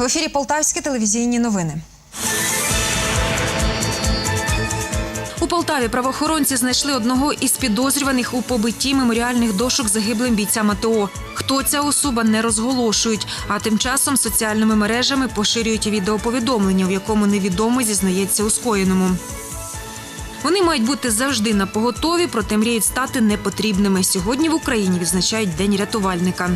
В ефірі Полтавські телевізійні новини. У Полтаві правоохоронці знайшли одного із підозрюваних у побитті меморіальних дошок загиблим бійцям АТО. Хто ця особа не розголошують, а тим часом соціальними мережами поширюють відеоповідомлення, в якому невідомий зізнається у скоєному. Вони мають бути завжди на поготові, проте мріють стати непотрібними. Сьогодні в Україні відзначають День рятувальника.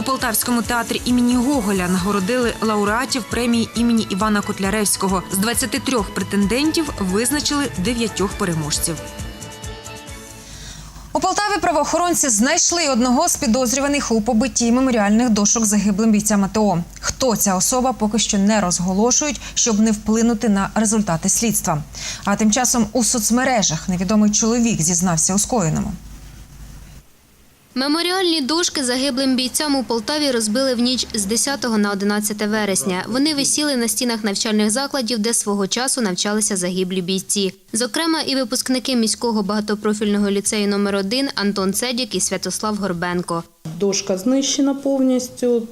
У Полтавському театрі імені Гоголя нагородили лауреатів премії імені Івана Котляревського. З 23 претендентів визначили дев'ятьох переможців. У Полтаві правоохоронці знайшли одного з підозрюваних у побитті меморіальних дошок загиблим бійцям АТО. Хто ця особа поки що не розголошують, щоб не вплинути на результати слідства. А тим часом у соцмережах невідомий чоловік зізнався у скоєному. Меморіальні дошки загиблим бійцям у Полтаві розбили в ніч з 10 на 11 вересня. Вони висіли на стінах навчальних закладів, де свого часу навчалися загиблі бійці. Зокрема, і випускники міського багатопрофільного ліцею номер 1 Антон Цедік і Святослав Горбенко. Дошка знищена повністю.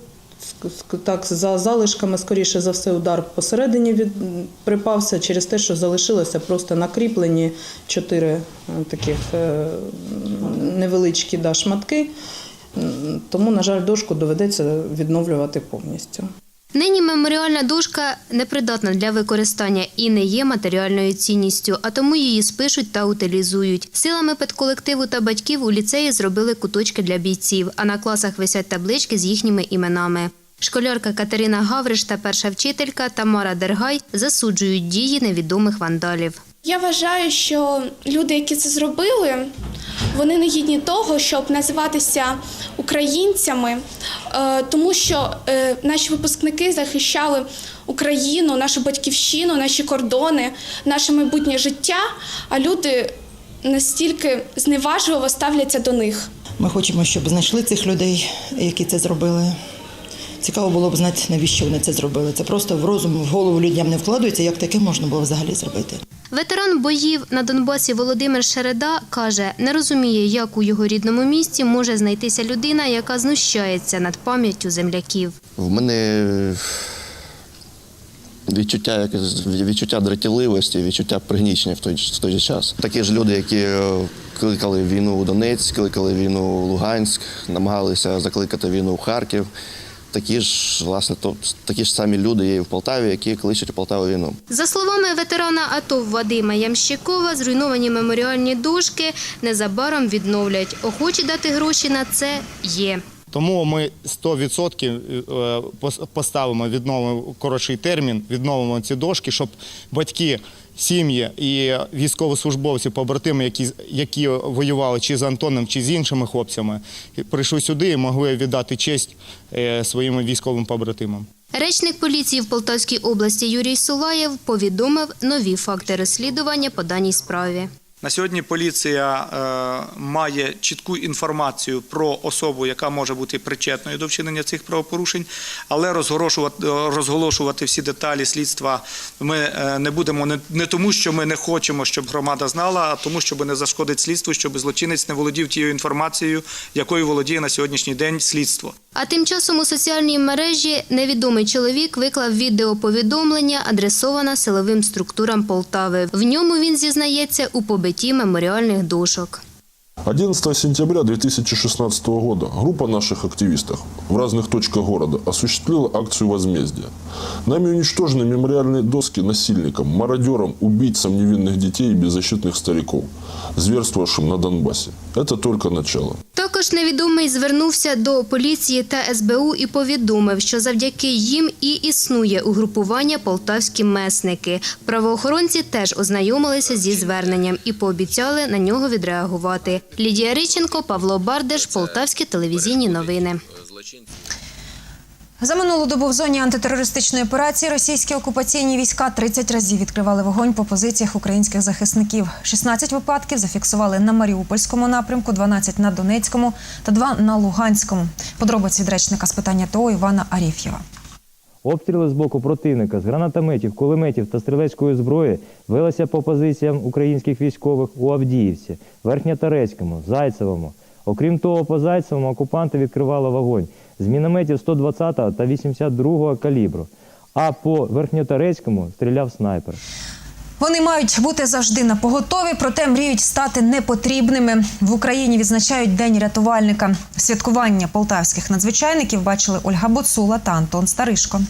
Так, за залишками, скоріше за все, удар посередині від... припався через те, що залишилося просто накріплені чотири е, таких е, невеличкі да, шматки. Тому, на жаль, дошку доведеться відновлювати повністю. Нині меморіальна дошка непридатна для використання і не є матеріальною цінністю, а тому її спишуть та утилізують. Силами педколективу та батьків у ліцеї зробили куточки для бійців, а на класах висять таблички з їхніми іменами. Школярка Катерина Гавриш та перша вчителька Тамара Дергай засуджують дії невідомих вандалів. Я вважаю, що люди, які це зробили, вони не гідні того, щоб називатися українцями, е, тому що е, наші випускники захищали Україну, нашу батьківщину, наші кордони, наше майбутнє життя. А люди настільки зневажливо ставляться до них. Ми хочемо, щоб знайшли цих людей, які це зробили. Цікаво було б знати, навіщо вони це зробили. Це просто в розум, в голову людям не вкладається, як таке можна було взагалі зробити. Ветеран боїв на Донбасі Володимир Шереда каже, не розуміє, як у його рідному місті може знайтися людина, яка знущається над пам'яттю земляків. В мене відчуття відчуття дратівливості, відчуття пригнічення в той, в той же час. Такі ж люди, які е, кликали війну у Донецьк, кликали війну у Луганськ, намагалися закликати війну у Харків. Такі ж, власне, то, такі ж самі люди є в Полтаві, які кличуть Полтаву війну. За словами ветерана АТО Вадима Ямщикова, зруйновані меморіальні дошки незабаром відновлять. Охочі дати гроші на це є. Тому ми 100% е, поставимо відновимо коротший термін, відновимо ці дошки, щоб батьки, сім'ї і військовослужбовці, побратими, які, які воювали чи з Антоном, чи з іншими хлопцями, прийшли сюди і могли віддати честь е, своїм військовим побратимам. Речник поліції в Полтавській області Юрій Сулаєв повідомив нові факти розслідування по даній справі. На сьогодні поліція е, має чітку інформацію про особу, яка може бути причетною до вчинення цих правопорушень, але розголошувати, всі деталі слідства ми е, не будемо не, тому, що ми не хочемо, щоб громада знала, а тому, щоб не зашкодити слідству, щоб злочинець не володів тією інформацією, якою володіє на сьогоднішній день слідство. А тим часом у соціальній мережі невідомий чоловік виклав відеоповідомлення, адресоване силовим структурам Полтави. В ньому він зізнається у побитті меморіальних дошок. 11 сентября 2016 года группа наших активистов в разных точках города осуществила акцию возмездия. Нами уничтожены мемориальные доски насильникам, мародерам, убийцам невинных детей и беззащитных стариков, зверствовавшим на Донбассе. Это только начало. Також невідомий звернувся до поліції та СБУ і повідомив, що завдяки їм і існує угрупування полтавські месники. Правоохоронці теж ознайомилися зі зверненням і пообіцяли на нього відреагувати. Лідія Риченко, Павло Бардеш, Полтавські телевізійні новини. За минулу добу в зоні антитерористичної операції російські окупаційні війська 30 разів відкривали вогонь по позиціях українських захисників. 16 випадків зафіксували на Маріупольському напрямку, 12 на Донецькому та 2 на Луганському. Подробиці від речника з питання ТО Івана Арєф'єва. Обстріли з боку противника з гранатометів, кулеметів та стрілецької зброї велися по позиціям українських військових у Авдіївці, Верхньотарецькому, Зайцевому. Окрім того, по Зайцевому окупанти відкривали вогонь з мінометів 120 та 82 калібру. А по Верхньоторецькому стріляв снайпер. Вони мають бути завжди на поготові, проте мріють стати непотрібними. В Україні відзначають День рятувальника. Святкування полтавських надзвичайників бачили Ольга Боцула та Антон Старишко.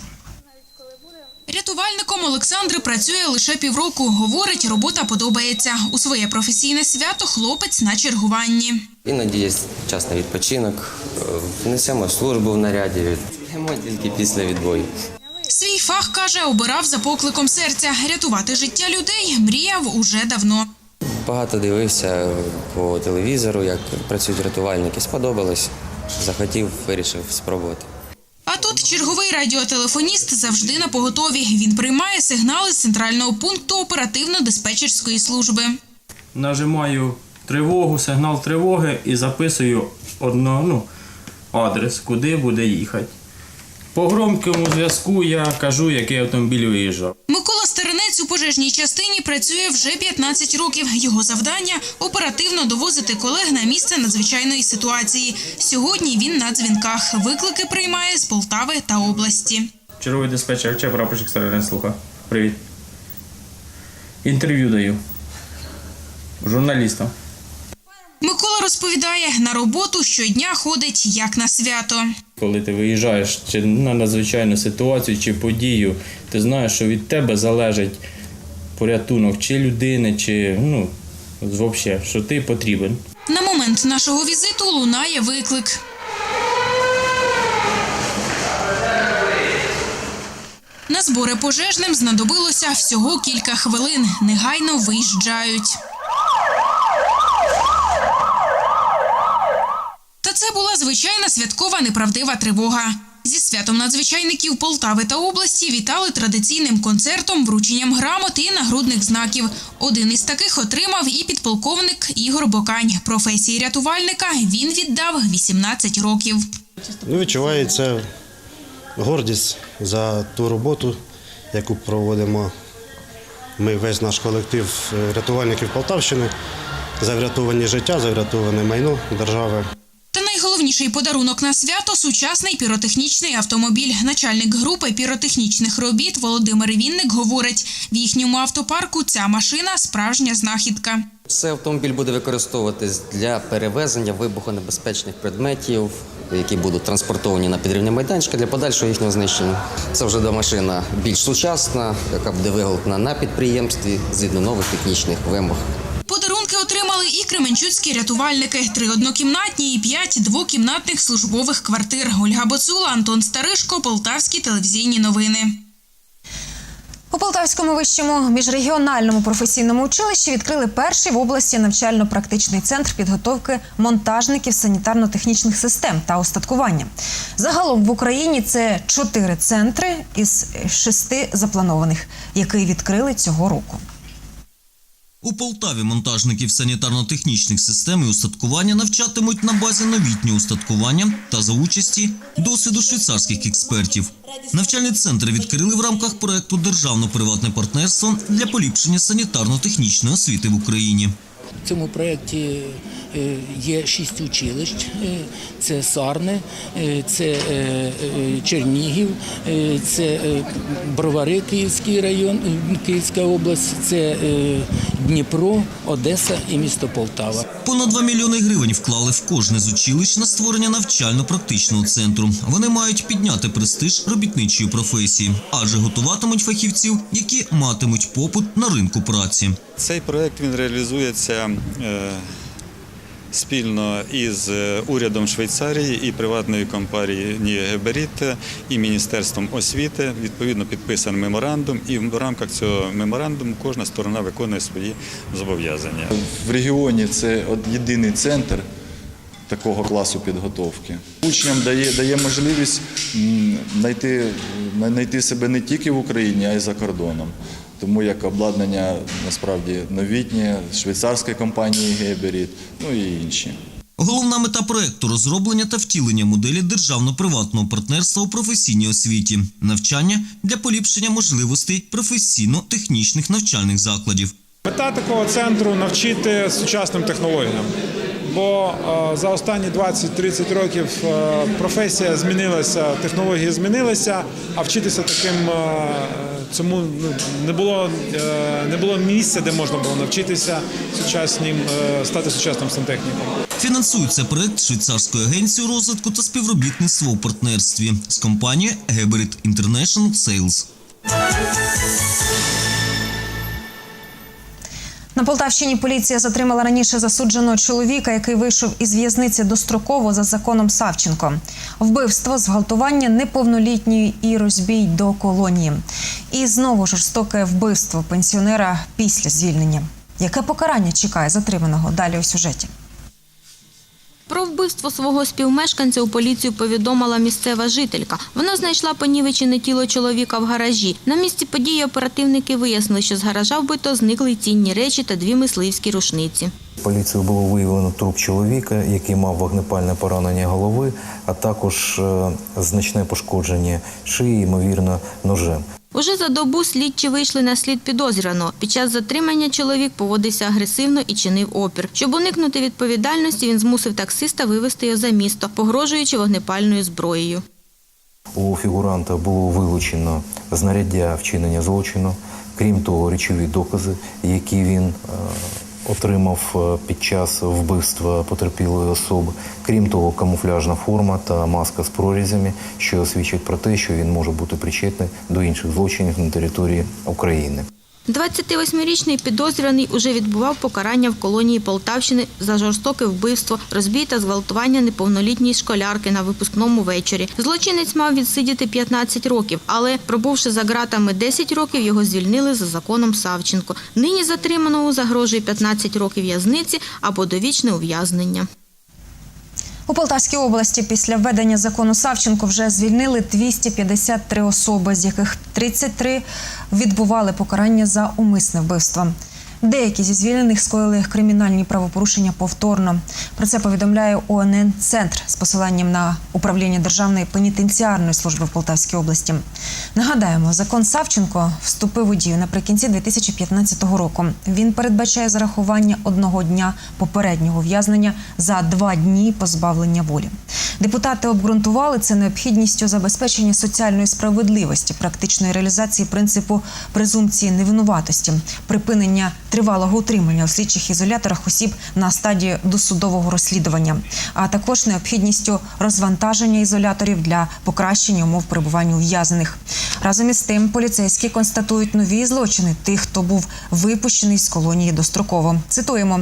Рятувальником Олександр працює лише півроку. Говорить, робота подобається. У своє професійне свято хлопець на чергуванні. Іноді є час на відпочинок, несемо службу в наряді. Йдемо тільки після відбою. Свій фах каже, обирав за покликом серця. Рятувати життя людей мріяв уже давно. Багато дивився по телевізору, як працюють рятувальники. Сподобалось. Захотів, вирішив спробувати. А тут черговий радіотелефоніст завжди на поготові. Він приймає сигнали з центрального пункту оперативно-диспетчерської служби. нажимаю тривогу, сигнал тривоги і записую одно, ну, адрес, куди буде їхати. По громкому зв'язку я кажу, який автомобіль виїжджав. Стеренець у пожежній частині працює вже 15 років. Його завдання оперативно довозити колег на місце надзвичайної ситуації. Сьогодні він на дзвінках. Виклики приймає з Полтави та області. Черговий диспетчер, чи прапорщик Стеренець слуха. Привіт. Інтерв'ю даю. Журналістам. Микола розповідає, на роботу щодня ходить як на свято. Коли ти виїжджаєш чи на надзвичайну ситуацію чи подію, ти знаєш, що від тебе залежить порятунок чи людини, чи ну, взагалі, що ти потрібен. На момент нашого візиту лунає виклик. На збори пожежним знадобилося всього кілька хвилин. Негайно виїжджають. Та це була звичайна святкова неправдива тривога. Зі святом надзвичайників Полтави та області вітали традиційним концертом, врученням грамот і нагрудних знаків. Один із таких отримав і підполковник Ігор Бокань. Професії рятувальника він віддав 18 років. Ну, відчувається гордість за ту роботу, яку проводимо ми, весь наш колектив е, рятувальників Полтавщини, за врятовані життя, за врятоване майно держави. Найголовніший подарунок на свято сучасний піротехнічний автомобіль. Начальник групи піротехнічних робіт Володимир Вінник говорить: в їхньому автопарку ця машина справжня знахідка. Цей автомобіль буде використовуватись для перевезення вибухонебезпечних предметів, які будуть транспортовані на підрівні майданчика для подальшого їхнього знищення. Це вже до машина більш сучасна, яка буде виготовлена на підприємстві згідно нових технічних вимог. Подарунки отримали і кременчуцькі рятувальники: три однокімнатні і п'ять двокімнатних службових квартир. Ольга Боцула, Антон Старишко, Полтавські телевізійні новини. У Полтавському вищому міжрегіональному професійному училищі відкрили перший в області навчально-практичний центр підготовки монтажників санітарно-технічних систем та устаткування. Загалом в Україні це чотири центри із шести запланованих, які відкрили цього року. У Полтаві монтажників санітарно-технічних систем і устаткування навчатимуть на базі новітнього устаткування та за участі досвіду швейцарських експертів. Навчальні центри відкрили в рамках проекту Державно-приватне партнерство для поліпшення санітарно-технічної освіти в Україні. В цьому проєкті е, є шість училищ: Е, це Сарни, е, це е, Чернігів, це Бровари, Київський район, Київська область, це Дніпро, Одеса і місто Полтава. Понад 2 мільйони гривень вклали в кожне з училищ на створення навчально-практичного центру. Вони мають підняти престиж робітничої професії, адже готуватимуть фахівців, які матимуть попит на ринку праці. Цей проект він реалізується е, спільно із е, урядом Швейцарії і приватною компанією Геберіт і Міністерством освіти. Відповідно підписаний меморандум, і в рамках цього меморандуму кожна сторона виконує свої зобов'язання. В регіоні це єдиний центр такого класу підготовки. Учням дає, дає можливість знайти, знайти себе не тільки в Україні, а й за кордоном. Тому як обладнання насправді новітнє швейцарської компанії Геберіт, ну і інші. Головна мета проекту розроблення та втілення моделі державно-приватного партнерства у професійній освіті, навчання для поліпшення можливостей професійно-технічних навчальних закладів. Мета такого центру навчити сучасним технологіям. Бо е, за останні 20-30 років е, професія змінилася, технології змінилися, а вчитися таким е, цьому ну, не було не було місця, де можна було навчитися сучасним стати сучасним сантехніком. Фінансується проект швейцарською агенцією розвитку та співробітництва у партнерстві з компанією Geberit International Sales. На Полтавщині поліція затримала раніше засудженого чоловіка, який вийшов із в'язниці достроково за законом Савченко. Вбивство, зґвалтування неповнолітньої і розбій до колонії. І знову жорстоке вбивство пенсіонера після звільнення. Яке покарання чекає затриманого далі у сюжеті? Про вбивство свого співмешканця у поліцію повідомила місцева жителька. Вона знайшла понівечене тіло чоловіка в гаражі. На місці події оперативники вияснили, що з гаража вбито зникли цінні речі та дві мисливські рушниці. Поліцією було виявлено труп чоловіка, який мав вогнепальне поранення голови, а також е, значне пошкодження шиї, ймовірно, ножем. Уже за добу слідчі вийшли на слід підозрюваного. Під час затримання чоловік поводився агресивно і чинив опір. Щоб уникнути відповідальності, він змусив таксиста вивезти його за місто, погрожуючи вогнепальною зброєю. У фігуранта було вилучено знаряддя вчинення злочину, крім того, речові докази, які він е, отримав е, під час вбивства потерпілої особи. Крім того, камуфляжна форма та маска з прорізями, що свідчить про те, що він може бути причетний до інших злочинів на території України. 28-річний підозрюваний уже відбував покарання в колонії Полтавщини за жорстоке вбивство, розбій та зґвалтування неповнолітньої школярки на випускному вечорі. Злочинець мав відсидіти 15 років, але пробувши за ґратами 10 років, його звільнили за законом Савченко. Нині затриманому загрожує 15 років в'язниці або довічне ув'язнення. У Полтавській області після введення закону Савченко вже звільнили 253 особи, з яких 33 відбували покарання за умисне вбивство. Деякі зі звільнених скоїли кримінальні правопорушення повторно. Про це повідомляє ОНН Центр з посиланням на управління Державної пенітенціарної служби в Полтавській області. Нагадаємо, закон Савченко вступив у дію наприкінці 2015 року. Він передбачає зарахування одного дня попереднього в'язнення за два дні позбавлення волі. Депутати обґрунтували це необхідністю забезпечення соціальної справедливості, практичної реалізації принципу презумпції невинуватості, припинення тривалого утримання у слідчих ізоляторах осіб на стадії досудового розслідування, а також необхідністю розвантаження ізоляторів для покращення умов перебування ув'язнених. Разом із тим, поліцейські констатують нові злочини тих, хто був випущений з колонії достроково. Цитуємо.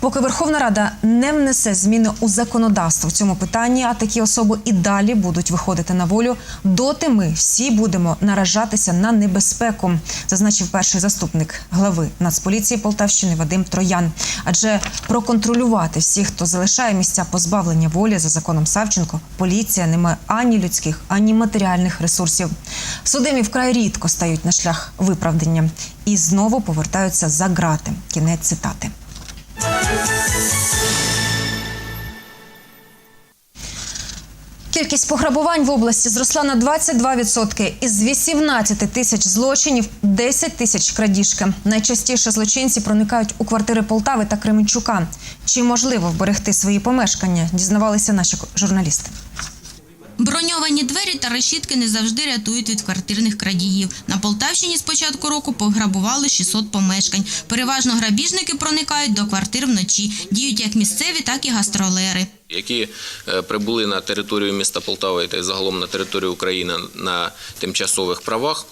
Поки Верховна Рада не внесе зміни у законодавство в цьому питанні, а такі особи і далі будуть виходити на волю, доти ми всі будемо наражатися на небезпеку, зазначив перший заступник глави Нацполіції Полтавщини Вадим Троян. Адже проконтролювати всіх, хто залишає місця позбавлення волі за законом Савченко, поліція не має ані людських, ані матеріальних ресурсів. Судимі вкрай рідко стають на шлях виправдання і знову повертаються за грати. Кінець цитати. Кількість пограбувань в області зросла на 22%. Із 18 тисяч злочинів 10 тисяч крадіжки. Найчастіше злочинці проникають у квартири Полтави та Кременчука. Чи можливо вберегти свої помешкання? Дізнавалися наші журналісти. Броньовані двері та решітки не завжди рятують від квартирних крадіїв. На Полтавщині з початку року пограбували 600 помешкань. Переважно грабіжники проникають до квартир вночі. Діють як місцеві, так і гастролери. які е, прибули на територію міста Полтави та загалом на територію України на тимчасових правах,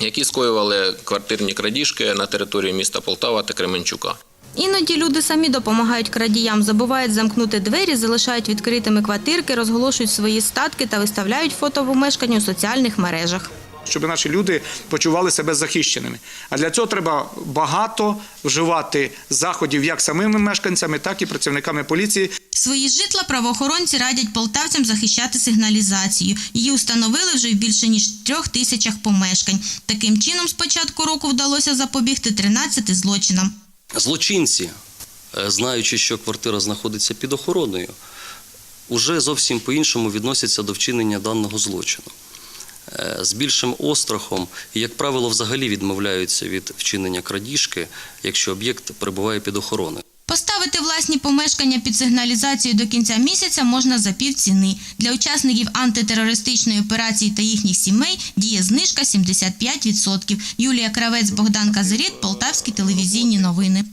які скоювали квартирні крадіжки на території міста Полтава та Кременчука. Іноді люди самі допомагають крадіям, забувають замкнути двері, залишають відкритими квартирки, розголошують свої статки та виставляють фото помешкання у соціальних мережах. щоб наші люди почували себе захищеними. А для цього треба багато вживати заходів як самими мешканцями, так і працівниками поліції. Свої житла правоохоронці радять полтавцям захищати сигналізацію. Її установили вже в більше ніж трьох тисячах помешкань. Таким чином, з початку року вдалося запобігти 13 злочинам. Злочинці, е, знаючи, що квартира знаходиться під охороною, уже зовсім по-іншому відносяться до вчинення даного злочину. Е, З більшим острахом і, як правило, взагалі відмовляються від вчинення крадіжки, якщо об'єкт перебуває під охороною. Поставити власні помешкання під сигналізацію до кінця місяця можна за пів ціни. Для учасників антитерористичної операції та їхніх сімей діє знижка 75%. Юлія Кравець, Богдан Казиріт, Полтавські телевізійні новини.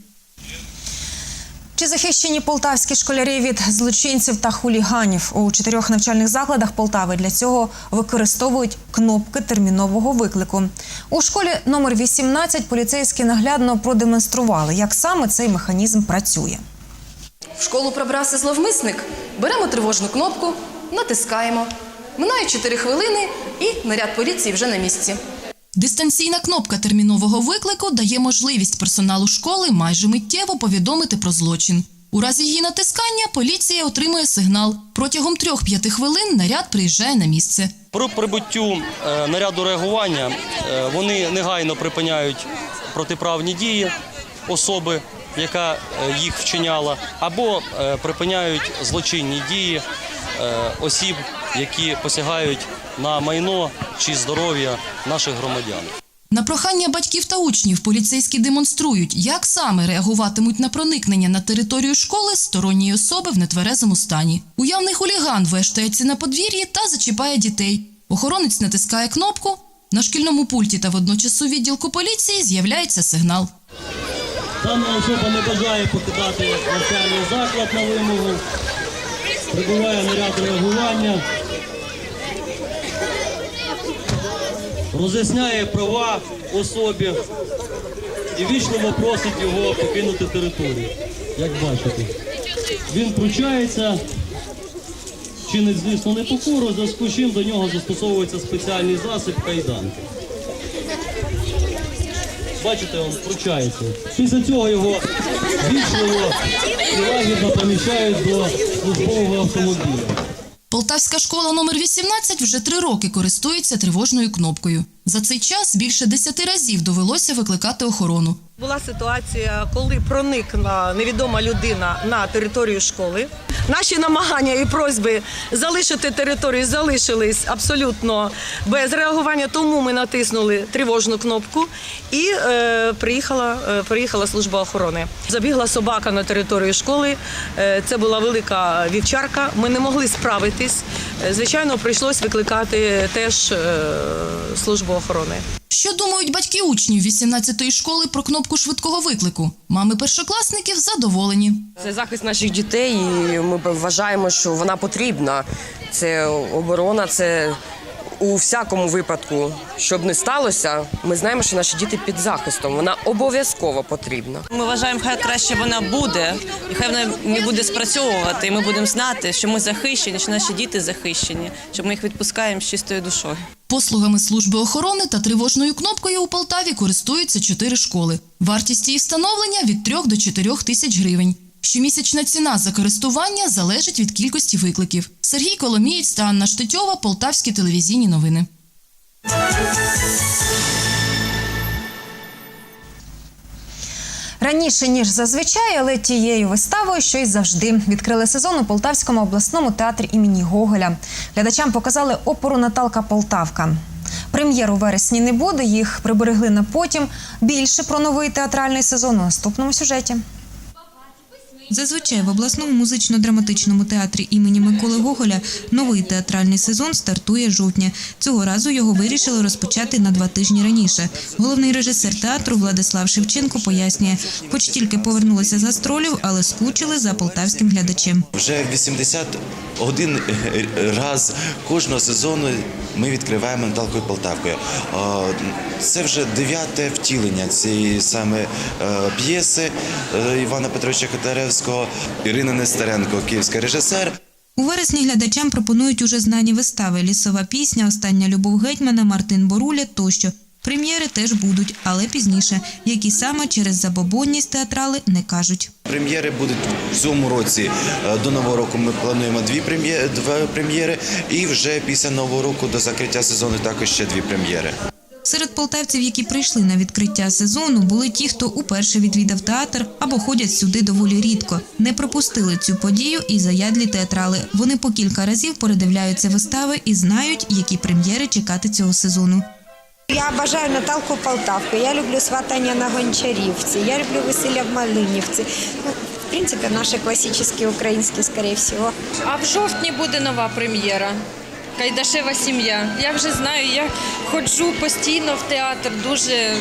Чи захищені полтавські школярі від злочинців та хуліганів у чотирьох навчальних закладах Полтави для цього використовують кнопки термінового виклику. У школі номер 18 поліцейські наглядно продемонстрували, як саме цей механізм працює. В школу пробрався зловмисник. Беремо тривожну кнопку, натискаємо. Минають 4 хвилини і наряд поліції вже на місці. Дистанційна кнопка термінового виклику дає можливість персоналу школи майже миттєво повідомити про злочин. У разі її натискання поліція отримує сигнал. Протягом 3-5 хвилин наряд приїжджає на місце. При прибуттю е, наряду реагування е, вони негайно припиняють протиправні дії особи, яка е, їх вчиняла, або припиняють злочинні дії осіб, які посягають на майно чи здоров'я наших громадян. На прохання батьків та учнів поліцейські демонструють, як саме реагуватимуть на проникнення на територію школи сторонньої особи в нетверезому стані. Уявний хуліган вештається на подвір'ї та зачіпає дітей. Охоронець натискає кнопку. На шкільному пульті та водночас у відділку поліції з'являється сигнал. Дана особа не бажає покидати навчальний заклад на вимогу. Прибуває наряд реагування. Роз'ясняє права особі і вічливо просить його покинути територію. Як бачите, він пручається, чинить, звісно, непокору, в зв'язку з чим до нього застосовується спеціальний засіб кайданки. Бачите, він вручається. Після цього його вічливо і лагідно поміщають до службового автомобіля. Полтавська школа номер 18 вже три роки користується тривожною кнопкою. За цей час більше десяти разів довелося викликати охорону. Була ситуація, коли проникла невідома людина на територію школи. Наші намагання і просьби залишити територію залишились абсолютно без реагування, тому ми натиснули тривожну кнопку і е, приїхала, е, приїхала служба охорони. Забігла собака на територію школи. Е, це була велика вівчарка. Ми не могли справитись. Е, Звичайно, прийшлось викликати теж е, службу охорони. Що думають батьки учнів 18-ї школи про кнопку швидкого виклику? Мами першокласників задоволені. Це захист наших дітей, і ми вважаємо, що вона потрібна. Це оборона, це у всякому випадку, щоб не сталося, ми знаємо, що наші діти під захистом. Вона обов'язково потрібна. Ми вважаємо, хай краще вона буде, і хай вона не буде спрацьовувати. І ми будемо знати, що ми захищені, що наші діти захищені, що ми їх відпускаємо з чистою душою. Послугами служби охорони та тривожною кнопкою у Полтаві користуються чотири школи. Вартість її встановлення від 3 до 4 тисяч гривень. Щомісячна ціна за користування залежить від кількості викликів. Сергій Коломієць та Анна Штетьова, Полтавські телевізійні новини. Раніше ніж зазвичай, але тією виставою, що й завжди відкрили сезон у Полтавському обласному театрі імені Гоголя. Глядачам показали оперу Наталка Полтавка. Прем'єр у вересні не буде, їх приберегли на потім. Більше про новий театральний сезон у наступному сюжеті. Зазвичай в обласному музично-драматичному театрі імені Миколи Гоголя новий театральний сезон стартує жовтня. Цього разу його вирішили розпочати на два тижні раніше. Головний режисер театру Владислав Шевченко пояснює, хоч тільки повернулися з гастролів, але скучили за полтавським глядачем. Вже 81 раз кожного сезону ми відкриваємо Наталкою Полтавкою. Це вже дев'яте втілення цієї саме е, п'єси е, Івана Петровича Котаревського, Ірина Нестеренко, київський режисер. У вересні глядачам пропонують уже знані вистави: лісова пісня, остання любов гетьмана, Мартин Боруля тощо. Прем'єри теж будуть, але пізніше, які саме через забобонність театрали не кажуть. Прем'єри будуть в цьому році. Е, До нового року ми плануємо дві прем'єри, два прем'єри, і вже після нового року до закриття сезону також ще дві прем'єри. Серед полтавців, які прийшли на відкриття сезону, були ті, хто уперше відвідав театр або ходять сюди доволі рідко. Не пропустили цю подію і заядлі театрали. Вони по кілька разів передивляються вистави і знають, які прем'єри чекати цього сезону. Я бажаю Наталку Полтавку. Я люблю сватання на Гончарівці. Я люблю весілля в Малинівці. Ну, принципе, наши классические украинские, скорее всего. А в жовтні буде нова прем'єра. Кайдашева сім'я. Я вже знаю, я ходжу постійно в театр, дуже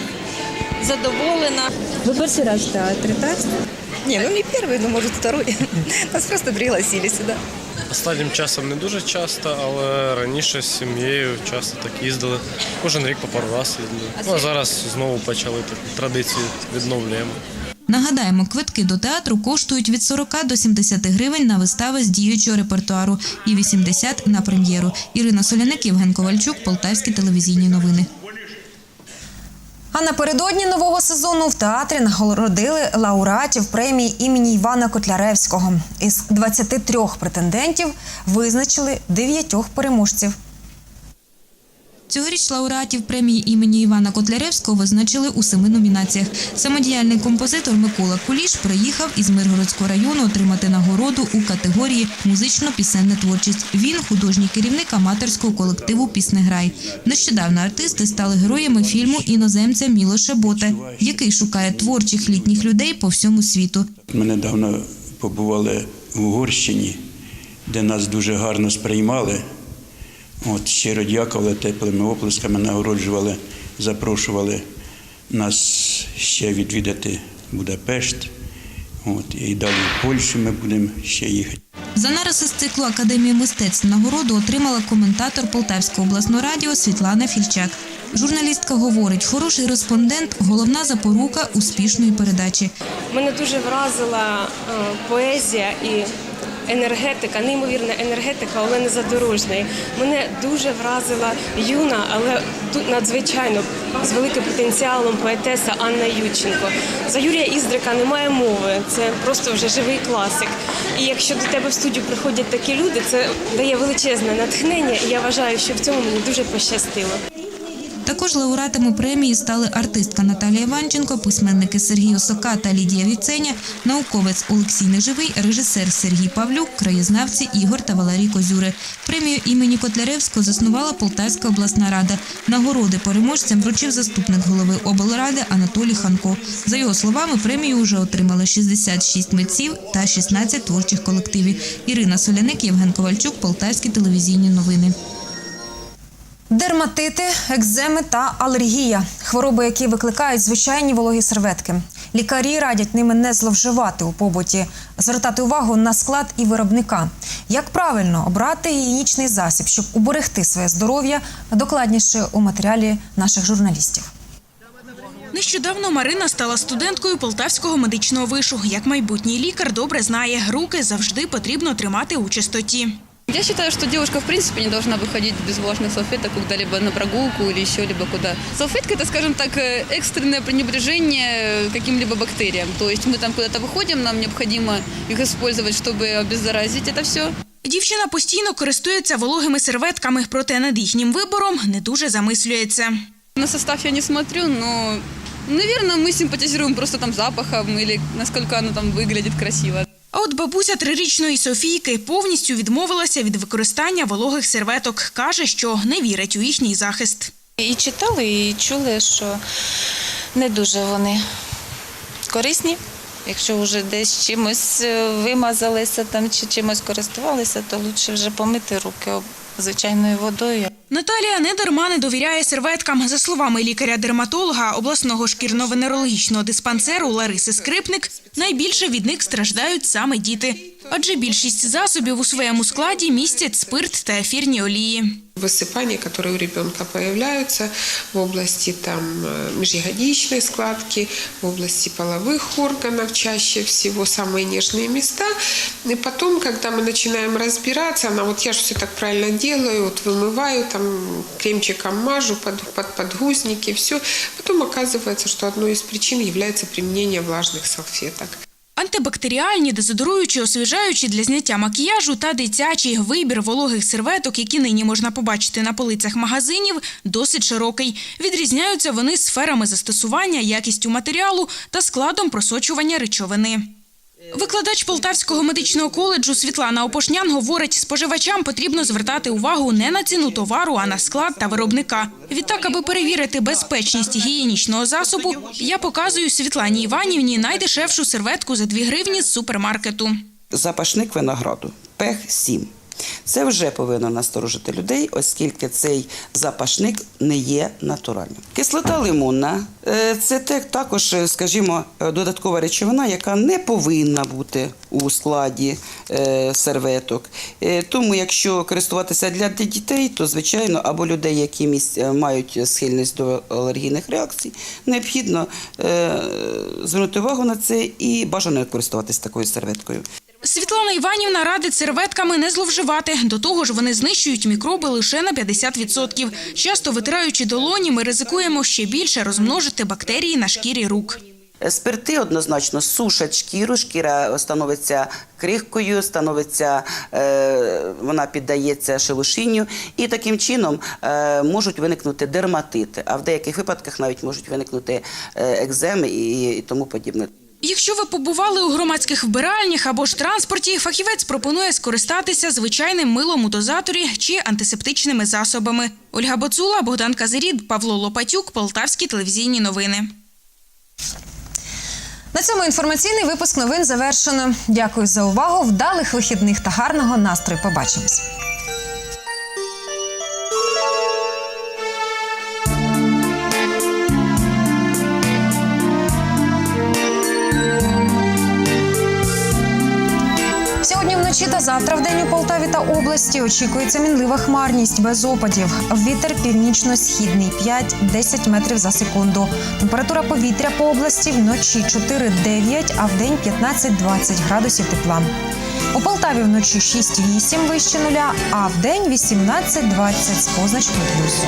задоволена. Вы первый раз в театре, так? Не, ну не первый, но может второй. Нас просто пригласили сюда. Останнім часом не дуже часто, але раніше з сім'єю часто так їздили. Кожен рік по пару разів їздили. Ну, а зараз знову почали таку традицію відновлюємо. Нагадаємо, квитки до театру коштують від 40 до 70 гривень на вистави з діючого репертуару і 80 на прем'єру. Ірина Соляник, Євген Ковальчук, Полтавські телевізійні новини. А напередодні нового сезону в театрі нагородили лауреатів премії імені Івана Котляревського. Із 23 претендентів визначили дев'ятьох переможців. Цьогоріч лауреатів премії імені Івана Котляревського визначили у семи номінаціях. Самодіяльний композитор Микола Куліш приїхав із Миргородського району отримати нагороду у категорії Музично-пісенна творчість. Він художній керівник аматорського колективу Піснеграй. Нещодавно артисти стали героями фільму іноземця Мілоша Боте, який шукає творчих літніх людей по всьому світу. Ми недавно побували в Угорщині, де нас дуже гарно сприймали. От, щиро дякували теплими оплесками, нагороджували, запрошували нас ще відвідати Будапешт. От, і далі в Польщу ми будемо ще їхати. За нарис із циклу Академії мистецтв нагороду отримала коментатор Полтавського обласного радіо Світлана Фільчак. Журналістка говорить, хороший респондент головна запорука успішної передачі. Мене дуже вразила е, поезія і енергетика, неймовірна енергетика Олени Задорожної. Мене дуже вразила юна, але тут надзвичайно з великим потенціалом поетеса Анна Юченко. За Юрія Іздрика немає мови. Це просто вже живий класик. І якщо до тебе в студію приходять такі люди, це дає величезне натхнення. І я вважаю, що в цьому мені дуже пощастило. Також лауреатами премії стали артистка Наталія Іванченко, письменники Сергій Осока та Лідія Віценя, науковець Олексій Неживий, режисер Сергій Павлюк, краєзнавці Ігор та Валерій Козюри. Премію імені Котляревського заснувала Полтавська обласна рада. Нагороди переможцям вручив заступник голови облради Анатолій Ханко. За його словами, премію вже отримали 66 митців та 16 творчих колективів. Ірина Соляник, Євген Ковальчук, Полтавські телевізійні новини. Дерматити, екземи та алергія хвороби, які викликають звичайні вологі серветки. Лікарі радять ними не зловживати у побуті, звертати увагу на склад і виробника. Як правильно обрати гігієнічний засіб, щоб уберегти своє здоров'я, докладніше у матеріалі наших журналістів. Нещодавно Марина стала студенткою Полтавського медичного вишу. Як майбутній лікар добре знає, руки завжди потрібно тримати у чистоті. Я считаю, что девушка в принципе не должна выходить без влажных салфеток куда-либо на прогулку или еще либо куда. Салфетка это, скажем так, э, экстренное пренебрежение каким-либо бактериям. То есть мы там куда-то выходим, нам необходимо их использовать, чтобы обеззаразить это все. Дівчина постійно користується вологими серветками, проте над їхнім вибором не дуже замислюється. На состав я не смотрю, но, наверное, мы симпатизируем просто там запахом или насколько оно там выглядит красиво. А от бабуся трирічної Софійки повністю відмовилася від використання вологих серветок. Каже, що не вірить у їхній захист. І читали, і чули, що не дуже вони корисні. Якщо вже десь чимось е, вимазалися там чи чимось користувалися, то краще вже помити руки звичайною водою. Наталія не дарма не довіряє серветкам. За словами лікаря-дерматолога обласного шкірно-венерологічного диспансеру Лариси Скрипник, найбільше від них страждають саме діти. Адже більшість засобів у своєму складі містять спирт та ефірні олії. Высыпания, которые у ребенка появляются в области там, э, межягодичной складки, в области половых органов, чаще всего самые нежные места. И потом, когда мы начинаем разбираться, она вот я же все так правильно делаю, вот вымываю, там кремчиком мажу под, под подгузники, все. Потом оказывается, что одной из причин является применение влажных салфеток. Антибактеріальні, дезодоруючі, освіжаючі для зняття макіяжу та дитячий вибір вологих серветок, які нині можна побачити на полицях магазинів, досить широкий. Відрізняються вони сферами застосування, якістю матеріалу та складом просочування речовини. Викладач Полтавського медичного коледжу Світлана Опошнян говорить, споживачам потрібно звертати увагу не на ціну товару, а на склад та виробника. Відтак, аби перевірити безпечність гігієнічного засобу, я показую Світлані Іванівні найдешевшу серветку за 2 гривні з супермаркету. запашник винограду пех 7. Це вже повинно насторожити людей, оскільки цей запашник не є натуральним. Кислота лимонна е, це також, е, скажімо, е, додаткова речовина, яка не повинна бути у складі серветок. Тому, якщо користуватися для дітей, то звичайно або людей, які мають схильність до алергійних реакцій, необхідно звернути увагу на це і бажано користуватися такою серветкою. Світлана Іванівна радить серветками не зловживати. До того ж, вони знищують мікроби лише на 50%. Часто витираючи долоні, ми ризикуємо ще більше розмножити бактерії на шкірі рук. Спирти однозначно сушать шкіру, шкіра становиться крихкою, становиться, е, вона піддається шелушінню, і таким чином е, можуть виникнути дерматити, а в деяких випадках навіть можуть виникнути е, екземи і, і тому подібне. Якщо ви побували у громадських вбиральнях або ж транспорті, фахівець пропонує скористатися звичайним милом у дозаторі чи антисептичними засобами. Ольга Боцула, Богдан Казирід, Павло Лопатюк, Полтавські телевізійні новини. На цьому інформаційний випуск новин завершено. Дякую за увагу. Вдалих вихідних та гарного настрою. Побачимось. Завтра в день у Полтаві та області очікується мінлива хмарність без опадів. Вітер північно-східний 5-10 метрів за секунду. Температура повітря по області вночі 4-9, а в день 15-20 градусів тепла. У Полтаві вночі 6-8 вище нуля, а в день 18-20 з позначкою плюс.